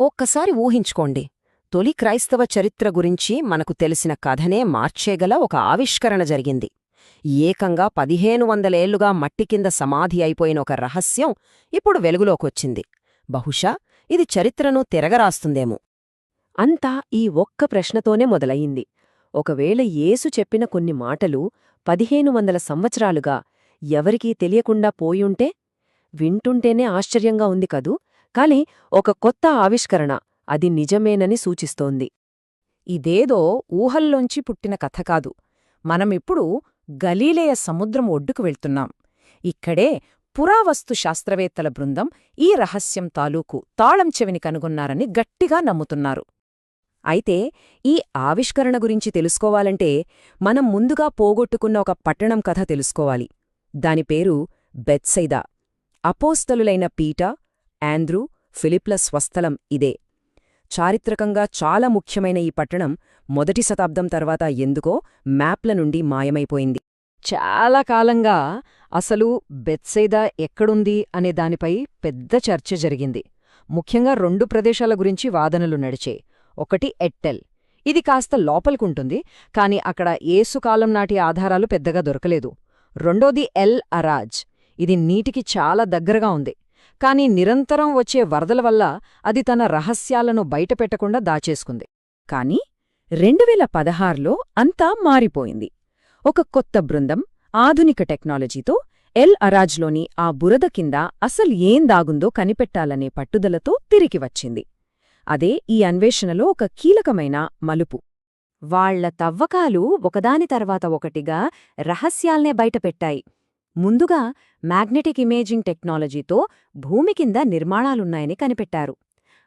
ఒక్కసారి ఊహించుకోండి. తొలి క్రైస్తవ చరిత్ర గురించి మనకు తెలిసిన కథనే మార్చేగల ఒక ఆవిష్కరణ జరిగింది. ఏకంగా పదిహేను వందలేళ్ళుగా మట్టి కింద సమాధి అయిపోయిన ఒక రహస్యం ఇప్పుడు వెలుగులోకొచ్చింది. బహుశా ఇది చరిత్రను తిరగరాస్తుందేమో. అంతా ఈ ఒక్క ప్రశ్నతోనే మొదలయింది ఒకవేళ యేసు చెప్పిన కొన్ని మాటలు పదిహేను వందల సంవత్సరాలుగా ఎవరికీ తెలియకుండా పోయుంటే? వింటుంటేనే ఆశ్చర్యంగా ఉంది కదూ? కాని ఒక కొత్త ఆవిష్కరణ. అది నిజమేనని సూచిస్తోంది. ఇదేదో ఊహల్లోంచి పుట్టిన కథ కాదు. మనమిప్పుడు గలీలేయ సముద్రం ఒడ్డుకు వెళ్తున్నాం. ఇక్కడే పురావస్తు శాస్త్రవేత్తల బృందం ఈ రహస్యం తాలూకు తాళం చెవిని కనుగొన్నారని గట్టిగా నమ్ముతున్నారు. అయితే ఈ ఆవిష్కరణ గురించి తెలుసుకోవాలంటే మనం ముందుగా పోగొట్టుకున్న ఒక పట్టణం కథ తెలుసుకోవాలి. దాని పేరు బెత్సైదా. అపోస్తలులైన పీటా ఆంద్రూ ఫిలిప్ల స్వస్థలం ఇదే. చారిత్రకంగా చాలా ముఖ్యమైన ఈ పట్టణం మొదటి శతాబ్దం తర్వాత ఎందుకో మ్యాప్ల నుండి మాయమైపోయింది. చాలా కాలంగా అసలు బెత్సైదా ఎక్కడుంది అనే దానిపై పెద్ద చర్చ జరిగింది. ముఖ్యంగా రెండు ప్రదేశాల గురించి వాదనలు నడిచే. ఒకటి ఎట్టెల్. ఇది కాస్త లోపలికుంటుంది కాని అక్కడ ఏసుకాలం నాటి ఆధారాలు పెద్దగా దొరకలేదు. రెండోది ఎల్ అరాజ్. ఇది నీటికి చాలా దగ్గరగా ఉంది. కాని నిరంతరం వచ్చే వరదల వల్ల అది తన రహస్యాలను బయటపెట్టకుండా దాచేసుకుంది. కాని రెండువేల పదహారులో అంతా మారిపోయింది. ఒక కొత్త బృందం ఆధునిక టెక్నాలజీతో ఎల్ అరాజ్లోని ఆ బురద కింద అసలు ఏం దాగుందో కనిపెట్టాలనే పట్టుదలతో తిరిగి వచ్చింది. అదే ఈ అన్వేషణలో ఒక కీలకమైన మలుపు. వాళ్ళ తవ్వకాలు ఒకదాని తర్వాత ఒకటిగా రహస్యాల్నే బయటపెట్టాయి. ముందుగా మ్యాగ్నెటిక్ ఇమేజింగ్ టెక్నాలజీతో భూమి కింద నిర్మాణాలున్నాయని కనిపెట్టారు.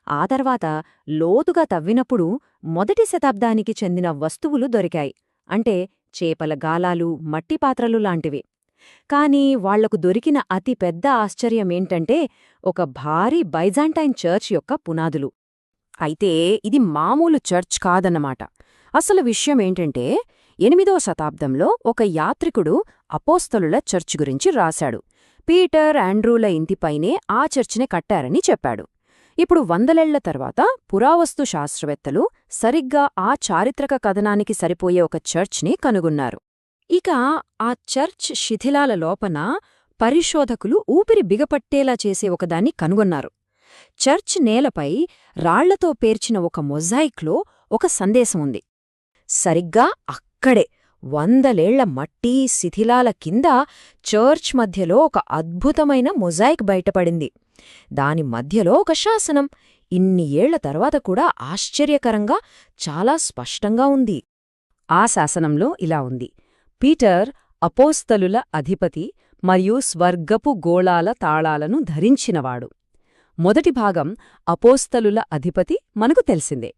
ఆ తర్వాత లోతుగా తవ్వినప్పుడు మొదటి శతాబ్దానికి చెందిన వస్తువులు దొరికాయి. అంటే చేపల గాలాలు మట్టి పాత్రలు లాంటివి. కాని వాళ్ళకు దొరికిన అతి పెద్ద ఆశ్చర్యమేంటంటే ఒక భారీ బైజాంటైన్ చర్చ్ యొక్క పునాదులు. అయితే ఇది మామూలు చర్చ్ కాదన్నమాట. అసలు విషయమేంటంటే ఎనిమిదో శతాబ్దంలో ఒక యాత్రికుడు అపోస్తలుల చర్చ్ గురించి రాశాడు. పీటర్ ఆండ్రూల ఇంటిపైనే ఆ చర్చిని కట్టారని చెప్పాడు. ఇప్పుడు వందలేళ్ళ తర్వాత పురావస్తు శాస్త్రవేత్తలు సరిగ్గా ఆ చారిత్రక కథనానికి సరిపోయే ఒక చర్చ్ని కనుగొన్నారు. ఇక ఆ చర్చ్ శిథిలాల లోపన పరిశోధకులు ఊపిరి బిగపట్టేలా చేసే ఒకదాన్ని కనుగొన్నారు. చర్చ్ నేలపై రాళ్ళతో పేర్చిన ఒక మొజాయిక్లో ఒక సందేశం ఉంది. సరిగ్గా అక్కడే వందలేళ్ళ మట్టి శిథిలాల కింద చర్చ్ మధ్యలో ఒక అద్భుతమైన మొజాయిక్ బయటపడింది. దాని మధ్యలో ఒక శాసనం. ఇన్ని ఏళ్ళ తర్వాత కూడా ఆశ్చర్యకరంగా చాలా స్పష్టంగా ఉంది. ఆ శాసనంలో ఇలా ఉంది. పీటర్ అపోస్తలుల అధిపతి మరియు స్వర్గపు గోళాల తాళాలను ధరించినవాడు. మొదటి భాగం అపోస్తలుల అధిపతి మనకు తెలిసిందే.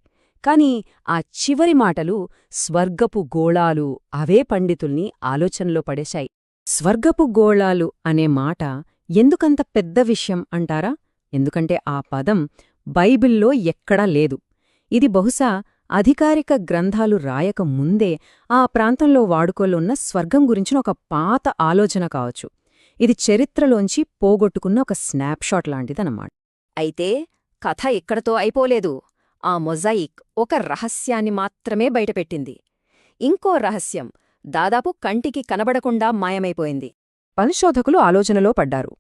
కాని ఆ చివరి మాటలు స్వర్గపు గోళాలు అవే పండితుల్ని ఆలోచనలో పడేశాయి. స్వర్గపు గోళాలు అనే మాట ఎందుకంత పెద్ద విషయం అంటారా? ఎందుకంటే ఆ పదం బైబిల్లో ఎక్కడా లేదు. ఇది బహుశా అధికారిక గ్రంథాలు రాయక ముందే ఆ ప్రాంతంలో వాడుకోలున్న స్వర్గం గురించిన ఒక పాత ఆలోచన కావచ్చు. ఇది చరిత్రలోంచి పోగొట్టుకున్న ఒక స్నాప్షాట్ లాంటిదన్నమాట. అయితే కథ ఇక్కడతో అయిపోలేదు. ఆ మొజాయిక్ ఒక రహస్యాన్ని మాత్రమే బయటపెట్టింది. ఇంకో రహస్యం దాదాపు కంటికి కనబడకుండా మాయమైపోయింది. పరిశోధకులు ఆలోచనలో పడ్డారు.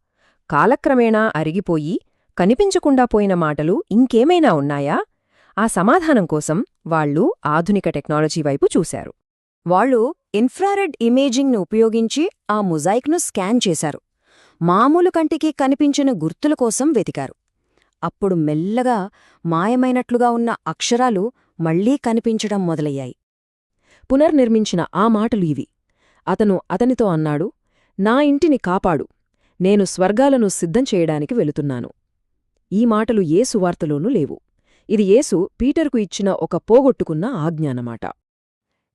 కాలక్రమేణా అరిగిపోయి కనిపించకుండా పోయిన మాటలు ఇంకేమైనా ఉన్నాయా? ఆ సమాధానం కోసం వాళ్ళు ఆధునిక టెక్నాలజీ వైపు చూశారు. వాళ్ళు ఇన్ఫ్రారెడ్ ఇమేజింగ్ను ఉపయోగించి ఆ మొజాయిక్ను స్కాన్ చేశారు. మామూలు కంటికి కనిపించిన గుర్తుల కోసం వెతికారు. అప్పుడు మెల్లగా మాయమైనట్లుగా ఉన్న అక్షరాలు మళ్ళీ కనిపించడం మొదలయ్యాయి. పునర్నిర్మించిన ఆ మాటలు ఇవి. అతను అతనితో అన్నాడు నా ఇంటిని కాపాడు. నేను స్వర్గాలను సిద్ధం చేయడానికి వెళుతున్నాను. ఈ మాటలు ఏ సువార్తలోనూ లేవు. ఇది యేసు పీటర్కు ఇచ్చిన ఒక పోగొట్టుకున్న ఆజ్ఞానమాట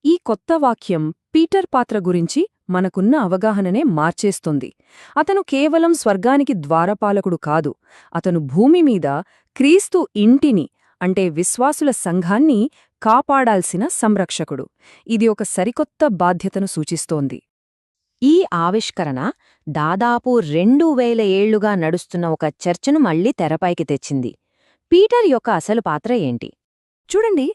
ఈ కొత్త వాక్యం పీటర్ పాత్ర గురించి మనకున్న అవగాహననే మార్చేస్తుంది. అతను కేవలం స్వర్గానికి ద్వారపాలకుడు కాదు అతను భూమి మీద క్రీస్తు ఇంటిని అంటే విశ్వాసుల సంఘాన్ని కాపాడాల్సిన సంరక్షకుడు. ఇది ఒక సరికొత్త బాధ్యతను సూచిస్తోంది. ఈ ఆవిష్కరణ దాదాపు రెండు వేల ఏళ్ళుగా నడుస్తున్న ఒక చర్చను మళ్ళీ తెరపైకి తెచ్చింది. పీటర్ యొక్క అసలు పాత్ర ఏంటి? చూడండి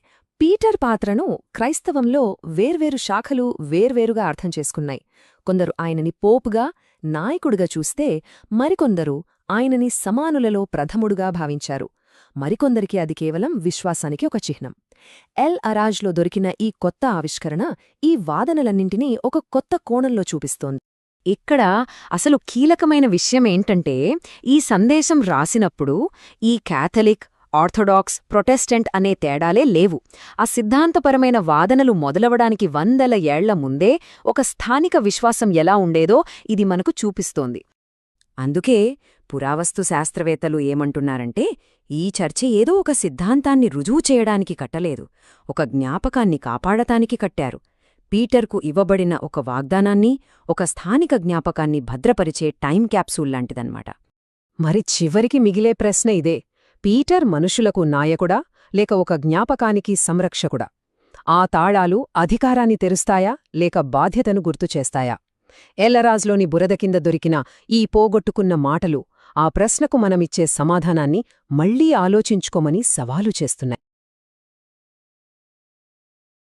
పీటర్ పాత్రను క్రైస్తవంలో వేర్వేరు శాఖలు వేర్వేరుగా అర్థం చేసుకున్నాయి. కొందరు ఆయనని పోపుగా నాయకుడిగా చూస్తే మరికొందరు ఆయనని సమానులలో ప్రథముడుగా భావించారు. మరికొందరికి అది కేవలం విశ్వాసానికి ఒక చిహ్నం. ఎల్ అరాజ్లో దొరికిన ఈ కొత్త ఆవిష్కరణ ఈ వాదనలన్నింటినీ ఒక కొత్త కోణంలో చూపిస్తోంది. ఇక్కడ అసలు కీలకమైన విషయం ఏంటంటే ఈ సందేశం రాసినప్పుడు ఈ క్యాథలిక్ ఆర్థోడాక్స్ ప్రొటెస్టెంట్ అనే తేడాలే లేవు. ఆ సిద్ధాంతపరమైన వాదనలు మొదలవడానికి వందల ఏళ్ళ ముందే ఒక స్థానిక విశ్వాసం ఎలా ఉండేదో ఇది మనకు చూపిస్తోంది. అందుకే పురావస్తు శాస్త్రవేత్తలు ఏమంటున్నారంటే ఈ చర్చ ఏదో ఒక సిద్ధాంతాన్ని రుజువు చేయడానికి కట్టలేదు ఒక జ్ఞాపకాన్ని కాపాడటానికి కట్టారు. పీటర్కు ఇవ్వబడిన ఒక వాగ్దానాన్ని ఒక స్థానిక జ్ఞాపకాన్ని భద్రపరిచే టైం క్యాప్సూల్ లాంటిదన్నమాట. మరి చివరికి మిగిలే ప్రశ్న ఇదే. పీటర్ మనుషులకు నాయకుడా లేక ఒక జ్ఞాపకానికి సంరక్షకుడా? ఆ తాళాలు అధికారాన్ని తెరుస్తాయా లేక బాధ్యతను గుర్తుచేస్తాయా ఎల్లరాజ్లోని బురద కింద దొరికిన ఈ పోగొట్టుకున్న మాటలు ఆ ప్రశ్నకు మనమిచ్చే సమాధానాన్ని మళ్ళీ ఆలోచించుకోమని సవాలు చేస్తున్నాయి.